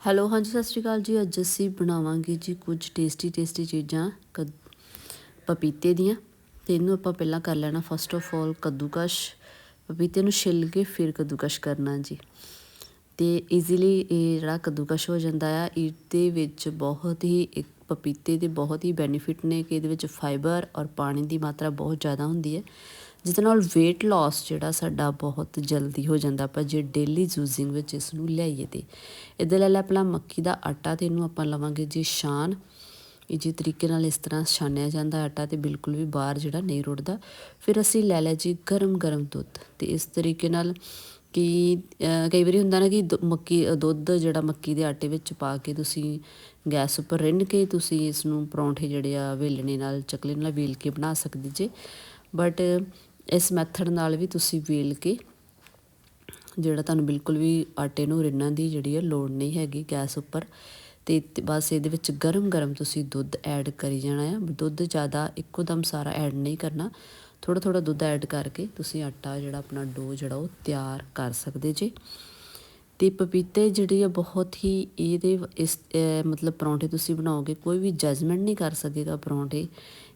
Hello ਹਾਂਜੀ, ਸਤਿ ਸ਼੍ਰੀ ਅਕਾਲ ਜੀ। ਅੱਜ ਅਸੀਂ ਬਣਾਵਾਂਗੇ ਜੀ ਕੁਝ ਟੇਸਟੀ ਟੇਸਟੀ ਚੀਜ਼ਾਂ ਕ ਪਪੀਤੇ ਦੀਆਂ। ਤੇ ਇਹਨੂੰ ਆਪਾਂ ਪਹਿਲਾਂ ਕਰ ਲੈਣਾ ਫਸਟ ਆਫ ਆਲ ਕੱਦੂਕਸ਼। ਪਪੀਤੇ ਨੂੰ ਛਿੱਲ ਕੇ ਫਿਰ ਕੱਦੂਕਸ਼ ਕਰਨਾ ਜੀ। ਤੇ ਈਜ਼ੀਲੀ ਇਹ ਜਿਹੜਾ ਕੱਦੂਕਸ਼ ਹੋ ਜਾਂਦਾ ਆ, ਇਹਦੇ ਵਿੱਚ ਬਹੁਤ ਹੀ ਇੱਕ ਪਪੀਤੇ ਦੇ ਬਹੁਤ ਹੀ ਬੈਨੀਫਿਟ ਨੇ ਕਿ ਇਹਦੇ ਵਿੱਚ ਫਾਈਬਰ ਔਰ ਪਾਣੀ ਦੀ ਮਾਤਰਾ ਬਹੁਤ ਜ਼ਿਆਦਾ ਹੁੰਦੀ ਹੈ। ਜਿਹਦੇ ਨਾਲ weight loss ਜਿਹੜਾ ਸਾਡਾ ਬਹੁਤ ਜਲਦੀ ਹੋ ਜਾਂਦਾ, ਆਪਾਂ ਜੇ ਡੇਲੀ ਯੂਜ਼ਿੰਗ ਵਿੱਚ ਇਸ ਨੂੰ ਲਿਆਈਏ ਤੇ। ਇਹਦੇ ਲੈ ਲੈ ਆਪਣਾ ਮੱਕੀ ਦਾ ਆਟਾ ਤੇ ਇਹਨੂੰ ਆਪਾਂ ਲਵਾਂਗੇ ਜੀ ਛਾਨ। ਇਹ ਜੇ ਤਰੀਕੇ ਨਾਲ ਇਸ ਤਰ੍ਹਾਂ ਛਾਨਿਆ ਜਾਂਦਾ ਆਟਾ ਤੇ ਬਿਲਕੁਲ ਵੀ ਬਾਹਰ ਜਿਹੜਾ ਨਹੀਂ ਰੁੜਦਾ। ਫਿਰ ਅਸੀਂ ਲੈ ਲਿਆ ਜੀ ਗਰਮ ਗਰਮ ਦੁੱਧ ਤੇ ਇਸ ਤਰੀਕੇ ਨਾਲ ਕਿ ਕਈ ਵਾਰੀ ਹੁੰਦਾ ਨਾ ਕਿ ਮੱਕੀ ਦੁੱਧ ਜਿਹੜਾ ਮੱਕੀ ਦੇ ਆਟੇ ਵਿੱਚ ਪਾ ਕੇ ਤੁਸੀਂ ਗੈਸ ਉੱਪਰ ਰਿੰਨ ਕੇ ਤੁਸੀਂ ਇਸ ਨੂੰ ਪਰੌਂਠੇ ਜਿਹੜੇ ਆ ਵੇਲਣੇ ਨਾਲ, ਚਕਲੇ ਨਾਲ ਵੇਲ ਕੇ ਬਣਾ ਸਕਦੇ ਜੇ। ਬਟ ਇਸ ਮੈਥਡ ਨਾਲ ਵੀ ਤੁਸੀਂ ਵੇਲ ਕੇ ਜਿਹੜਾ ਤੁਹਾਨੂੰ ਬਿਲਕੁਲ ਵੀ ਆਟੇ ਨੂੰ ਰਿੰਨਣ ਦੀ ਜਿਹੜੀ ਹੈ ਲੋੜ ਨਹੀਂ ਹੈਗੀ ਗੈਸ ਉੱਪਰ, ਤੇ ਬਸ ਇਹਦੇ ਵਿੱਚ ਗਰਮ ਗਰਮ ਤੁਸੀਂ ਦੁੱਧ ਐਡ ਕਰੀ ਜਾਣਾ ਆ। ਦੁੱਧ ਜ਼ਿਆਦਾ ਇੱਕੋ ਦਮ ਸਾਰਾ ਐਡ ਨਹੀਂ ਕਰਨਾ। ਥੋੜਾ ਥੋੜਾ ਦੁੱਧ ਐਡ ਕਰਕੇ ਤੁਸੀਂ ਆਟਾ ਜਿਹੜਾ ਆਪਣਾ ਡੋ ਜਿਹੜਾ ਉਹ ਤਿਆਰ ਕਰ ਸਕਦੇ ਜੇ। ਤੇ ਪਪੀਤੇ ਜਿਹੜੀ ਆ ਬਹੁਤ ਹੀ ਇਹਦੇ ਇਸ ਮਤਲਬ ਪਰੌਂਠੇ ਤੁਸੀਂ ਬਣਾਓਗੇ, ਕੋਈ ਵੀ ਜਜਮੈਂਟ ਨਹੀਂ ਕਰ ਸਕੇਗਾ ਪਰੌਂਠੇ।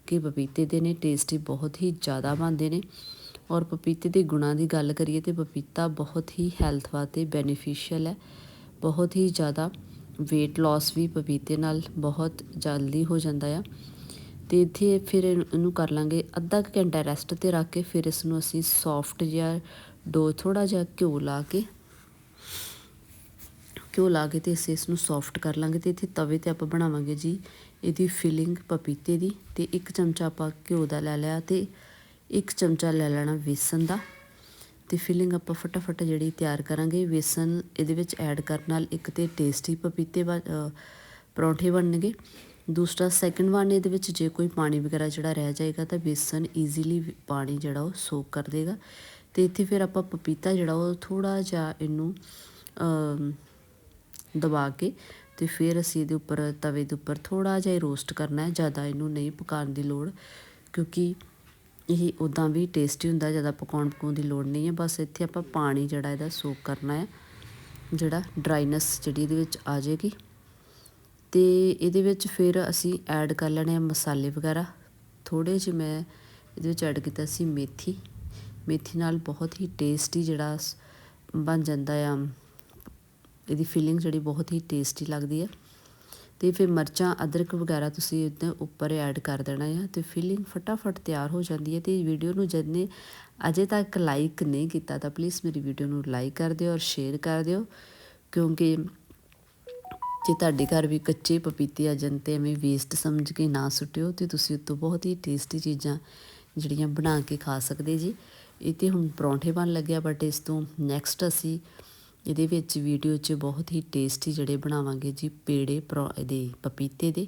ਕਿ ਪਪੀਤੇ ਦੇ ਨੇ ਟੇਸਟੀ ਬਹੁਤ ਹੀ ਜ਼ਿਆਦਾ ਬਣਦੇ ਨੇ। ਔਰ ਪਪੀਤੇ ਦੇ ਗੁਣਾਂ ਦੀ ਗੱਲ ਕਰੀਏ ਤੇ ਪਪੀਤਾ ਬਹੁਤ ਹੀ ਹੈਲਥ ਵਾਸਤੇ ਬੈਨੀਫੀਸ਼ੀਅਲ ਹੈ। ਬਹੁਤ ਹੀ ਜ਼ਿਆਦਾ weight loss ਵੀ ਪਪੀਤੇ ਨਾਲ ਬਹੁਤ ਜਲਦੀ ਹੋ ਜਾਂਦਾ ਆ। ਤੇ ਇੱਥੇ ਫਿਰ ਇਹਨੂੰ ਕਰ ਲਾਂਗੇ ਅੱਧਾ ਘੰਟਾ ਰੈਸਟ ਤੇ ਰੱਖ ਕੇ ਫਿਰ ਇਸ ਨੂੰ ਅਸੀਂ ਸੌਫਟ ਜਿਹਾ ਡੋ ਥੋੜਾ ਜਿਹਾ ਘਿਓ ਲਾ ਕੇ ਘਿਓ ਲਾ ਕੇ ਤੇ ਅਸੀਂ ਇਸ ਨੂੰ ਸੌਫਟ ਕਰ ਲਾਂਗੇ ਤੇ ਇੱਥੇ ਤਵੇ ਤੇ ਆਪਾਂ ਬਣਾਵਾਂਗੇ ਜੀ ਇਹਦੀ ਫਿਲਿੰਗ ਪਪੀਤੇ ਦੀ ਤੇ ਇੱਕ ਚਮਚਾ ਆਪਾਂ ਘਿਓ ਦਾ ਲੈ ਲਿਆ ਤੇ ਇੱਕ ਚਮਚਾ ਲੈ ਲੈਣਾ ਵੇਸਣ ਦਾ ਤੇ ਫਿਲਿੰਗ ਆਪਾਂ ਫਟਾਫਟ ਜਿਹੜੀ ਤਿਆਰ ਕਰਾਂਗੇ, ਵੇਸਣ ਇਹਦੇ ਵਿੱਚ ਐਡ ਕਰਨ ਨਾਲ ਇੱਕ ਤੇ ਟੇਸਟੀ ਪਪੀਤੇ ਪਰੌਂਠੇ ਬਣਨਗੇ। ਦੂਸਰਾ ਸੈਕੰਡ ਵਨ ਇਹਦੇ ਵਿੱਚ ਜੇ ਕੋਈ ਪਾਣੀ ਵਗੈਰਾ ਜਿਹੜਾ ਰਹਿ ਜਾਏਗਾ ਤਾਂ ਵੇਸਣ ਈਜ਼ੀਲੀ ਪਾਣੀ ਜਿਹੜਾ ਉਹ ਸੋਕ ਕਰ ਦੇਗਾ। ਤੇ ਇੱਥੇ ਫਿਰ ਆਪਾਂ ਪਪੀਤਾ ਜਿਹੜਾ ਉਹ ਥੋੜਾ ਜਿਹਾ ਇਹਨੂੰ ਦਬਾ ਕੇ ਤੇ ਫਿਰ ਅਸੀਂ ਇਹਦੇ ਉੱਪਰ ਤਵੇ ਦੇ ਉੱਪਰ ਥੋੜਾ ਜਿਹਾ ਰੋਸਟ ਕਰਨਾ ਹੈ, ਜ਼ਿਆਦਾ ਇਹਨੂੰ ਨਹੀਂ ਪਕਾਉਣ ਦੀ ਲੋੜ, ਕਿਉਂਕਿ ਇਹ ਉਦਾਂ ਵੀ ਟੇਸਟੀ ਹੁੰਦਾ, ਜ਼ਿਆਦਾ ਪਕਾਉਣ ਪਕਾਉਣ ਦੀ ਲੋੜ ਨਹੀਂ ਹੈ, ਬਸ ਇੱਥੇ ਆਪਾਂ ਪਾਣੀ ਜਿਹੜਾ ਇਹਦਾ ਸੋਕ ਕਰਨਾ ਹੈ, ਜਿਹੜਾ ਡਰਾਈਨੈਸ ਜਿਹੜੀ ਇਹਦੇ ਵਿੱਚ ਆ ਜਾਏਗੀ ਤੇ ਇਹਦੇ ਵਿੱਚ ਫਿਰ ਅਸੀਂ ਐਡ ਕਰ ਲੈਣੇ ਆ ਮਸਾਲੇ ਵਗੈਰਾ। ਥੋੜੇ ਜਿਹੇ ਮੈਂ ਇਹਦੇ ਵਿੱਚ ਐਡ ਕੀਤਾ ਸੀ ਮੇਥੀ ਮੇਥੀ ਨਾਲ ਬਹੁਤ ਹੀ ਟੇਸਟੀ ਜਿਹੜਾ ਬਣ ਜਾਂਦਾ ਆ। ਇਹਦੀ ਫੀਲਿੰਗ ਜਿਹੜੀ ਬਹੁਤ ਹੀ ਟੇਸਟੀ ਲੱਗਦੀ ਹੈ ਤੇ ਫਿਰ ਮਰਚਾਂ, ਅਦਰਕ ਵਗੈਰਾ ਤੁਸੀਂ ਇਹਦੇ ਉੱਪਰ ਐਡ ਕਰ ਦੇਣਾ ਹੈ ਤੇ ਫੀਲਿੰਗ ਫਟਾਫਟ ਤਿਆਰ ਹੋ ਜਾਂਦੀ ਹੈ ਤੇ ਵੀਡੀਓ ਨੂੰ ਜਦ ਨੇ ਅਜੇ ਤੱਕ ਲਾਈਕ ਨਹੀਂ ਕੀਤਾ ਤਾਂ ਪਲੀਜ਼ ਮੇਰੀ ਵੀਡੀਓ ਨੂੰ ਲਾਈਕ ਕਰ ਦਿਓ ਔਰ ਸ਼ੇਅਰ ਕਰ ਦਿਓ। ਕਿਉਂਕਿ ਜੇ ਤੁਹਾਡੇ ਘਰ ਵੀ ਕੱਚੇ ਪਪੀਤੇ ਆ ਜੰਤੇ ਐਵੇਂ ਵੇਸਟ ਸਮਝ ਕੇ ਨਾ ਸੁੱਟਿਓ ਤੇ ਤੁਸੀਂ ਉਤੋਂ ਬਹੁਤ ਹੀ ਟੇਸਟੀ ਚੀਜ਼ਾਂ ਜਿਹੜੀਆਂ ਬਣਾ ਕੇ ਖਾ ਸਕਦੇ ਜੀ। ਇਹ ਤੇ ਹੁਣ ਪਰੌਂਠੇ ਬਣ ਲੱਗਿਆ ਬਟ ਇਸ ਤੋਂ ਨੈਕਸਟ ਅਸੀਂ ਇਹਦੇ ਵਿੱਚ ਵੀਡੀਓ 'ਚ ਬਹੁਤ ਹੀ ਟੇਸਟੀ ਜਿਹੜੇ ਬਣਾਵਾਂਗੇ ਜੀ, ਪੇੜੇ ਇਹਦੇ ਪਪੀਤੇ ਦੇ,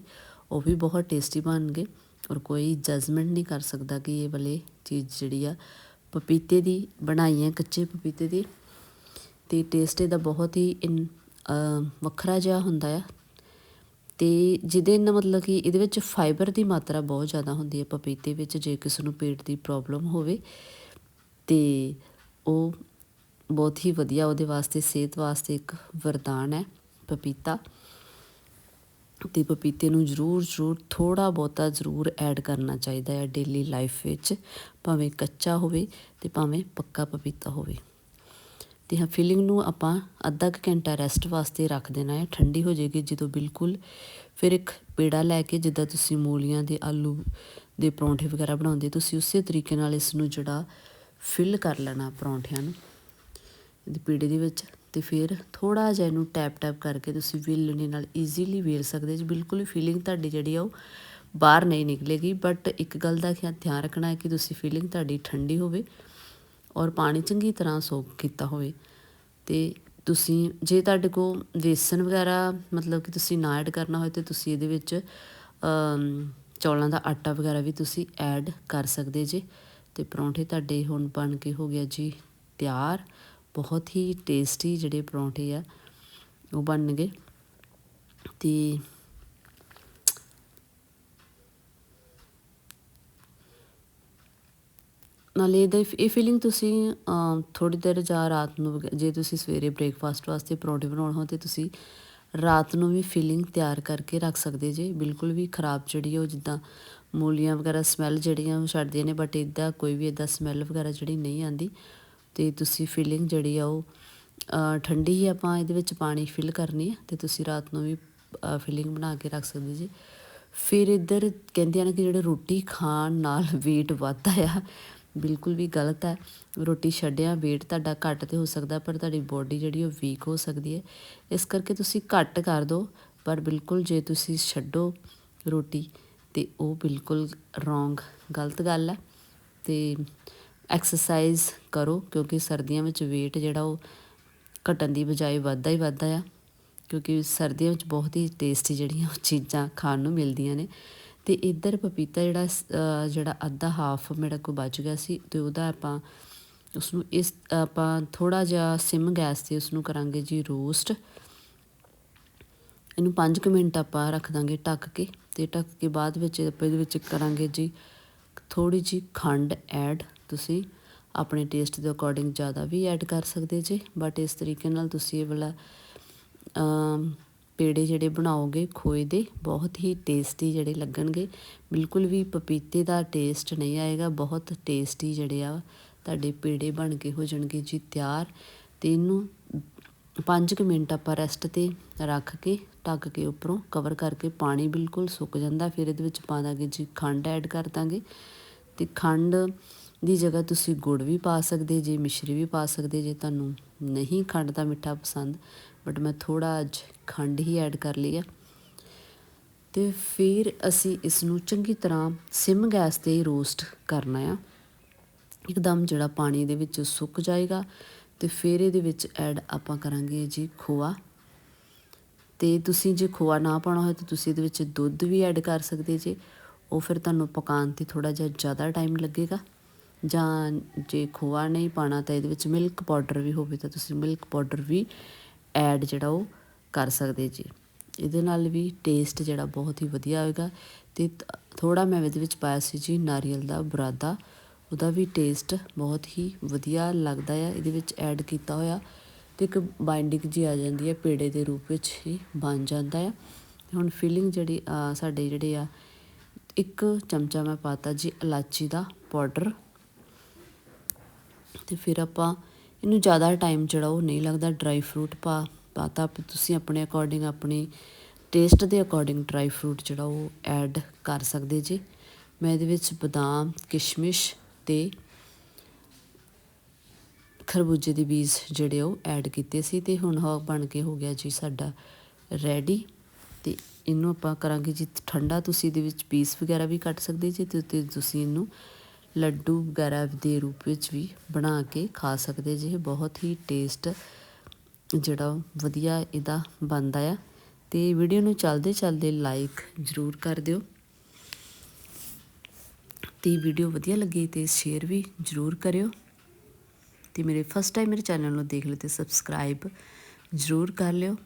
ਉਹ ਵੀ ਬਹੁਤ ਟੇਸਟੀ ਬਣਨਗੇ। ਔਰ ਕੋਈ ਜਜਮੈਂਟ ਨਹੀਂ ਕਰ ਸਕਦਾ ਕਿ ਇਹ ਵਾਲੇ ਚੀਜ਼ ਜਿਹੜੀ ਆ, ਪਪੀਤੇ ਦੀ ਬਣਾਈ ਹੈ, ਕੱਚੇ ਪਪੀਤੇ ਦੀ। ਤੇ ਟੇਸਟ ਇਹਦਾ ਬਹੁਤ ਹੀ ਵੱਖਰਾ ਜਿਹਾ ਹੁੰਦਾ ਆ। ਤੇ ਜਿਹਦੇ ਨਾਲ ਮਤਲਬ ਕਿ ਇਹਦੇ ਵਿੱਚ ਫਾਈਬਰ ਦੀ ਮਾਤਰਾ ਬਹੁਤ ਜ਼ਿਆਦਾ ਹੁੰਦੀ ਹੈ ਪਪੀਤੇ ਵਿੱਚ, ਜੇ ਕਿਸੇ ਨੂੰ ਪੇਟ ਦੀ ਪ੍ਰੋਬਲਮ ਹੋਵੇ। ਤੇ ਉਹ ਬਹੁਤ ਹੀ ਵਧੀਆ, ਉਹਦੇ ਵਾਸਤੇ, ਸਿਹਤ ਵਾਸਤੇ ਇੱਕ ਵਰਦਾਨ ਹੈ ਪਪੀਤਾ। ਤੇ ਪਪੀਤੇ ਨੂੰ ਜ਼ਰੂਰ ਜ਼ਰੂਰ ਥੋੜਾ ਬਹੁਤਾ ਜ਼ਰੂਰ ਐਡ ਕਰਨਾ ਚਾਹੀਦਾ ਹੈ ਡੇਲੀ ਲਾਈਫ ਵਿੱਚ, ਭਾਵੇਂ ਕੱਚਾ ਹੋਵੇ ਤੇ ਭਾਵੇਂ ਪੱਕਾ ਪਪੀਤਾ ਹੋਵੇ। ਤੇ ਹਾਂ ਫਿਲਿੰਗ ਨੂੰ ਆਪਾਂ ਅੱਧਾ ਕੁ ਘੰਟਾ ਰੈਸਟ ਵਾਸਤੇ ਰੱਖ ਦੇਣਾ ਹੈ, ਠੰਡੀ ਹੋ ਜਾਏਗੀ ਜਦੋਂ ਬਿਲਕੁਲ। ਫਿਰ ਇੱਕ ਪੇੜਾ ਲੈ ਕੇ, ਜਿੱਦਾਂ ਤੁਸੀਂ ਮੂਲੀਆਂ ਦੇ ਆਲੂ ਦੇ ਪਰੌਂਠੇ ਵਗੈਰਾ ਬਣਾਉਂਦੇ, ਤੁਸੀਂ ਉਸੇ ਤਰੀਕੇ ਨਾਲ ਇਸ ਨੂੰ ਜਿਹੜਾ ਫਿਲ ਕਰ ਲੈਣਾ ਪਰੌਂਠਿਆਂ ਨੂੰ। ਇਹਦੇ ਪੀੜੇ ਦੇ ਵਿੱਚ ਤੇ ਫਿਰ ਥੋੜਾ ਜਿਹਾ ਇਹਨੂੰ ਟੈਪ ਟੈਪ ਕਰਕੇ ਤੁਸੀਂ ਵੇਲਣੇ ਨਾਲ ਈਜ਼ੀਲੀ ਵੇਲ ਸਕਦੇ ਜੀ। ਬਿਲਕੁਲ ਹੀ ਫੀਲਿੰਗ ਤੁਹਾਡੀ ਜਿਹੜੀ ਆ ਉਹ ਬਾਹਰ ਨਹੀਂ ਨਿਕਲੇਗੀ। ਬਟ ਇੱਕ ਗੱਲ ਦਾ ਧਿਆਨ ਰੱਖਣਾ ਹੈ ਕਿ ਤੁਸੀਂ ਫੀਲਿੰਗ ਤੁਹਾਡੀ ਠੰਡੀ ਹੋਵੇ ਔਰ ਪਾਣੀ ਚੰਗੀ ਤਰ੍ਹਾਂ ਸੋਕ ਕੀਤਾ ਹੋਵੇ। ਤੇ ਤੁਸੀਂ ਜੇ ਤੁਹਾਡੇ ਕੋਲ ਵੇਸਣ ਵਗੈਰਾ ਮਤਲਬ ਕਿ ਤੁਸੀਂ ਨਾ ਐਡ ਕਰਨਾ ਹੋਵੇ ਤੇ ਤੁਸੀਂ ਇਹਦੇ ਵਿੱਚ ਚੌਲਾਂ ਦਾ ਆਟਾ ਵਗੈਰਾ ਵੀ ਤੁਸੀਂ ਐਡ ਕਰ ਸਕਦੇ ਜੇ। ਤੇ ਪਰੌਂਠੇ ਤੁਹਾਡੇ ਹੁਣ ਬਣ ਕੇ ਹੋ ਗਿਆ ਜੀ ਤਿਆਰ। ਬਹੁਤ ਹੀ ਟੇਸਟੀ ਜਿਹੜੇ ਪਰੌਂਠੇ ਆ, ਉਹ ਬਣਨਗੇ ਤੇ ਨਾਲੇ ਇਹਦਾ ਇਹ ਫੀਲਿੰਗ ਤੁਸੀਂ ਥੋੜੀ ਦੇਰ ਜਾਂ ਰਾਤ ਨੂੰ ਜੇ ਤੁਸੀਂ ਸਵੇਰੇ ਬ੍ਰੇਕਫਾਸਟ ਵਾਸਤੇ ਪਰੌਂਠੇ ਬਣਾਉਣ ਹੋ ਤੇ ਤੁਸੀਂ ਰਾਤ ਨੂੰ ਵੀ ਫੀਲਿੰਗ ਤਿਆਰ ਕਰਕੇ ਰੱਖ ਸਕਦੇ ਜੇ। ਬਿਲਕੁਲ ਵੀ ਖਰਾਬ ਜਿਹੜੀ ਉਹ ਜਿੱਦਾਂ ਮੂਲੀਆਂ ਵਗੈਰਾ ਸਮੈਲ ਜਿਹੜੀਆਂ ਉਹ ਛੱਡਦੀਆਂ ਨੇ ਬਟ ਇਦਾਂ ਕੋਈ ਵੀ ਇਦਾਂ ਸਮੈਲ ਵਗੈਰਾ ਜਿਹੜੀ ਨਹੀਂ ਆਂਦੀ ਤੇ ਤੁਸੀਂ ਫਿਲਿੰਗ ਜਿਹੜੀ ਆ ਉਹ ਠੰਡੀ ਹੀ ਆਪਾਂ ਇਹਦੇ ਵਿੱਚ ਪਾਣੀ ਫਿਲ ਕਰਨੀ ਹੈ ਤੇ ਤੁਸੀਂ ਰਾਤ ਨੂੰ ਵੀ ਫਿਲਿੰਗ ਬਣਾ ਕੇ ਰੱਖ ਸਕਦੇ ਜੀ। ਫਿਰ ਇੱਧਰ ਕਹਿੰਦੇ ਆ ਨਾ ਕਿ ਜਿਹੜੇ ਰੋਟੀ ਖਾਣ ਨਾਲ weight ਵੱਧਦਾ ਆ, ਬਿਲਕੁਲ ਵੀ ਗਲਤ ਹੈ ਰੋਟੀ ਛੱਡਿਆ weight ਤੁਹਾਡਾ ਘੱਟ ਤੇ ਹੋ ਸਕਦਾ ਪਰ ਤੁਹਾਡੀ ਬੋਡੀ ਜਿਹੜੀ ਉਹ ਵੀਕ ਹੋ ਸਕਦੀ ਹੈ। ਇਸ ਕਰਕੇ ਤੁਸੀਂ ਘੱਟ ਕਰ ਦਿਓ, ਪਰ ਬਿਲਕੁਲ ਜੇ ਤੁਸੀਂ ਛੱਡੋ ਰੋਟੀ ਤੇ ਉਹ ਬਿਲਕੁਲ ਰੋਂਗ ਗਲਤ ਗੱਲ ਹੈ ਤੇ ਐਕਸਰਸਾਈਜ਼ ਕਰੋ, ਕਿਉਂਕਿ ਸਰਦੀਆਂ ਵਿੱਚ weight ਜਿਹੜਾ ਉਹ ਘਟਣ ਦੀ ਬਜਾਏ ਵੱਧਦਾ ਹੀ ਵੱਧਦਾ ਆ, ਕਿਉਂਕਿ ਸਰਦੀਆਂ ਵਿੱਚ ਬਹੁਤ ਹੀ ਟੇਸਟੀ ਜਿਹੜੀਆਂ ਉਹ ਚੀਜ਼ਾਂ ਖਾਣ ਨੂੰ ਮਿਲਦੀਆਂ ਨੇ। ਤੇ ਇੱਧਰ ਪਪੀਤਾ ਜਿਹੜਾ ਜਿਹੜਾ ਅੱਧਾ ਹਾਫ ਮੇਰਾ ਕੋ ਬਚ ਗਿਆ ਸੀ, ਤੇ ਉਹਦਾ ਆਪਾਂ ਉਸ ਨੂੰ ਇਸ, ਆਪਾਂ ਥੋੜਾ ਜਿਹਾ ਸਿਮ ਗੈਸ ਤੇ ਉਸ ਨੂੰ ਕਰਾਂਗੇ ਜੀ ਰੋਸਟ ਇਹਨੂੰ 5 ਮਿੰਟ ਆਪਾਂ ਰੱਖ ਦਾਂਗੇ ਢੱਕ ਕੇ, ਤੇ ਢੱਕ ਕੇ ਬਾਅਦ ਵਿੱਚ ਆਪਾਂ ਇਹਦੇ ਵਿੱਚ ਕਰਾਂਗੇ ਜੀ ਥੋੜੀ ਜੀ ਖੰਡ ਐਡ ਤੁਸੀਂ ਆਪਣੇ ਟੇਸਟ ਦੇ ਅਕੋਰਡਿੰਗ ਜ਼ਿਆਦਾ ਵੀ ਐਡ ਕਰ ਸਕਦੇ ਜੇ। ਬਟ ਇਸ ਤਰੀਕੇ ਨਾਲ ਤੁਸੀਂ ਇਹ ਵਾਲਾ ਪੇੜੇ ਜਿਹੜੇ ਬਣਾਓਗੇ, ਖੋਏ ਦੇ, ਬਹੁਤ ਹੀ ਟੇਸਟੀ ਜਿਹੜੇ ਲੱਗਣਗੇ। ਬਿਲਕੁਲ ਵੀ ਪਪੀਤੇ ਦਾ ਟੇਸਟ ਨਹੀਂ ਆਏਗਾ, ਬਹੁਤ ਟੇਸਟੀ ਜਿਹੜੇ ਆ, ਤੁਹਾਡੇ ਪੇੜੇ ਬਣ ਕੇ ਹੋ ਜਾਣਗੇ ਜੀ ਤਿਆਰ। ਤੇ ਇਹਨੂੰ 5 ਮਿੰਟ ਆਪਾਂ ਰੈਸਟ ਤੇ ਰੱਖ ਕੇ, ਢੱਕ ਕੇ ਉੱਪਰੋਂ ਕਵਰ ਕਰਕੇ ਪਾਣੀ ਬਿਲਕੁਲ ਸੁੱਕ ਜਾਂਦਾ। ਫਿਰ ਇਹਦੇ ਵਿੱਚ ਪਾ ਦਾਂਗੇ ਜੀ ਖੰਡ ਐਡ ਕਰ ਦਾਂਗੇ। ਤੇ ਖੰਡ ਦੀ ਜਗ੍ਹਾ ਤੁਸੀਂ ਗੁੜ ਵੀ ਪਾ ਸਕਦੇ, ਜੇ ਮਿਸ਼ਰੀ ਵੀ ਪਾ ਸਕਦੇ, ਜੇ ਤੁਹਾਨੂੰ ਨਹੀਂ ਖੰਡ ਦਾ ਮਿੱਠਾ ਪਸੰਦ ਬਟ ਮੈਂ ਥੋੜਾ ਅੱਜ ਖੰਡ ਹੀ ਐਡ ਕਰ ਲਈ ਆ। ਤੇ ਫਿਰ ਅਸੀਂ ਇਸ ਨੂੰ ਚੰਗੀ ਤਰ੍ਹਾਂ ਸਿਮ ਗੈਸ ਤੇ ਹੀ ਰੋਸਟ ਕਰਨਾ ਆ। ਇੱਕਦਮ ਜਿਹੜਾ ਪਾਣੀ ਦੇ ਵਿੱਚ ਸੁੱਕ ਜਾਏਗਾ ਤੇ ਫਿਰ ਇਹਦੇ ਵਿੱਚ ਐਡ ਆਪਾਂ ਕਰਾਂਗੇ ਜੀ ਖੋਆ। ਤੇ ਤੁਸੀਂ ਜੇ ਖੋਆ ਨਾ ਪਾਉਣਾ ਹੋਵੇ ਤਾਂ ਤੁਸੀਂ ਇਹਦੇ ਵਿੱਚ ਦੁੱਧ ਵੀ ਐਡ ਕਰ ਸਕਦੇ ਜੇ। ਉਹ ਫਿਰ ਤੁਹਾਨੂੰ ਪਕਾਉਣ ਤੇ ਥੋੜਾ ਜਿਹਾ ਜ਼ਿਆਦਾ ਟਾਈਮ ਲੱਗੇਗਾ। ਜਾਂ ਜੇ ਖੋਆ ਨਹੀਂ ਪਾਣਾ ਤਾਂ ਇਹਦੇ ਵਿੱਚ ਮਿਲਕ ਪਾਊਡਰ ਵੀ ਹੋਵੇ ਤਾਂ ਤੁਸੀਂ ਮਿਲਕ ਪਾਊਡਰ ਵੀ ਐਡ ਜਿਹੜਾ ਉਹ ਕਰ ਸਕਦੇ ਜੀ। ਇਹਦੇ ਨਾਲ ਵੀ ਟੇਸਟ ਜਿਹੜਾ ਬਹੁਤ ਹੀ ਵਧੀਆ ਹੋਏਗਾ ਤੇ ਥੋੜਾ ਮੈਂ ਇਹਦੇ ਵਿੱਚ ਪਾਇਆ ਸੀ ਜੀ ਨਾਰੀਅਲ ਦਾ ਬੁਰਾਦਾ। ਉਹਦਾ ਵੀ ਟੇਸਟ ਬਹੁਤ ਹੀ ਵਧੀਆ ਲੱਗਦਾ ਆ, ਇਹਦੇ ਵਿੱਚ ਐਡ ਕੀਤਾ ਹੋਇਆ ਤੇ ਇੱਕ ਬਾਈਂਡਿੰਗ ਜੀ ਆ ਜਾਂਦੀ ਹੈ ਪੇੜੇ ਦੇ ਰੂਪ ਵਿੱਚ ਹੀ ਬਣ ਜਾਂਦਾ ਆ। ਹੁਣ ਫਿਲਿੰਗ ਜਿਹੜੀ ਸਾਡੇ ਜਿਹੜੇ ਆ, ਇੱਕ ਚਮਚਾ ਮੈਂ ਪਾਤਾ ਜੀ ਇਲਾਚੀ ਦਾ ਪਾਊਡਰ ਤੇ ਫਿਰ ਆਪਾਂ ਇਹਨੂੰ ਜ਼ਿਆਦਾ ਟਾਈਮ ਜਿਹੜਾ ਉਹ ਨਹੀਂ ਲੱਗਦਾ ਡਰਾਈ ਫਰੂਟ ਪਾ ਪਾਤਾ ਵੀ ਤੁਸੀਂ ਆਪਣੇ ਅਕੋਰਡਿੰਗ ਆਪਣੇ ਟੇਸਟ ਦੇ ਅਕੋਰਡਿੰਗ ਡਰਾਈ ਫਰੂਟ ਜਿਹੜਾ ਉਹ ਐਡ ਕਰ ਸਕਦੇ ਜੀ। ਮੈਂ ਇਹਦੇ ਵਿੱਚ ਬਦਾਮ, ਕਿਸ਼ਮਿਸ਼ ਤੇ ਖਰਬੂਜੇ ਦੇ ਬੀਜ ਜਿਹੜੇ ਉਹ ਐਡ ਕੀਤੇ ਸੀ ਤੇ ਹੁਣ ਉਹ ਬਣ ਕੇ ਹੋ ਗਿਆ ਜੀ ਸਾਡਾ ਰੈਡੀ ਤੇ ਇਹਨੂੰ ਆਪਾਂ ਕਰਾਂਗੇ ਜੀ, ਠੰਡਾ ਤੁਸੀਂ ਇਹਦੇ ਵਿੱਚ ਪੀਸ ਵਗੈਰਾ ਵੀ ਕੱਟ ਸਕਦੇ ਜੀ ਤੇ ਤੇ ਤੁਸੀਂ ਇਹਨੂੰ ਲੱਡੂ ਵਗੈਰਾ ਦੇ ਰੂਪ ਵਿੱਚ ਵੀ ਬਣਾ ਕੇ ਖਾ ਸਕਦੇ ਜੇ। ਬਹੁਤ ਹੀ ਟੇਸਟ ਜਿਹੜਾ ਉਹ ਵਧੀਆ ਇਹਦਾ ਬਣਦਾ ਆ। ਤੇ ਵੀਡੀਓ ਨੂੰ ਚੱਲਦੇ ਚੱਲਦੇ ਲਾਈਕ ਜ਼ਰੂਰ ਕਰ ਦਿਓ। ਤੇ ਵੀਡੀਓ ਵਧੀਆ ਲੱਗੀ ਤੇ ਸ਼ੇਅਰ ਵੀ ਜ਼ਰੂਰ ਕਰਿਓ। ਤੇ ਮੇਰੇ ਫਸਟ ਟਾਈਮ ਮੇਰੇ ਚੈਨਲ ਨੂੰ ਦੇਖ ਲਿਓ ਤੇ ਸਬਸਕ੍ਰਾਈਬ ਜ਼ਰੂਰ ਕਰ ਲਿਓ।